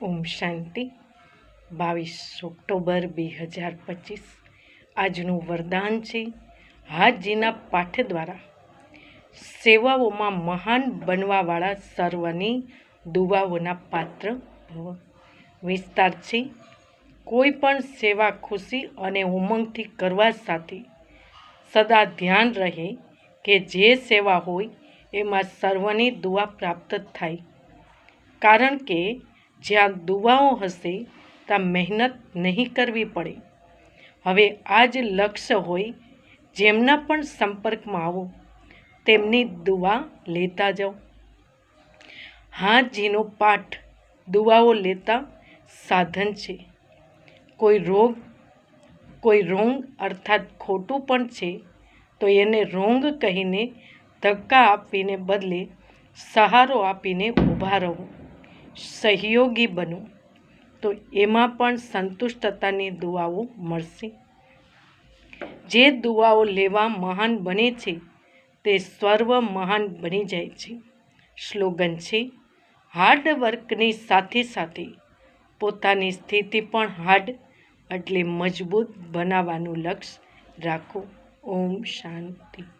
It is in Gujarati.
ઓમ શાંતિ. બાવીસ ઓક્ટોબર બે હજાર પચીસ. આજનું વરદાન છે હાથજીના પાઠ દ્વારા. સેવાઓમાં મહાન બનવાવાળા સર્વની દુવાઓના પાત્ર વિસ્તાર છે કોઈ પણ સેવા ખુશી અને ઉમંગથી કરવા સાથે. સદા ધ્યાન રહે કે જે સેવા હોય એમાં સર્વની દુઆ પ્રાપ્ત થાય. કારણ કે જ્યાં દુવાઓ હશે, ત્યાં મહેનત નહીં કરવી પડે. હવે આ જ લક્ષ્ય હોય, જેમના પણ સંપર્કમાં આવો, તેમની દુવા લેતા જાઓ. હાથજીનો પાઠ દુવાઓ લેતા સાધન છે. કોઈ રોગ, કોઈ રોંગ અર્થાત ખોટું પણ છે, તો એને રોંગ કહીને ધક્કા આપીને બદલે સહારો આપીને ઊભા રહો. સહયોગી બનો, તો એમાં પણ સંતુષ્ટતાની દુઆઓ મળશે. જે દુઆઓ લેવા મહાન બને છે, તે સર્વ મહાન બની જાય છે. સ્લોગન છે, હાર્ડ વર્કની સાથે સાથે પોતાની સ્થિતિ પણ હાર્ડ એટલે મજબૂત બનાવવાનું લક્ષ્ય રાખો. ઓમ શાંતિ.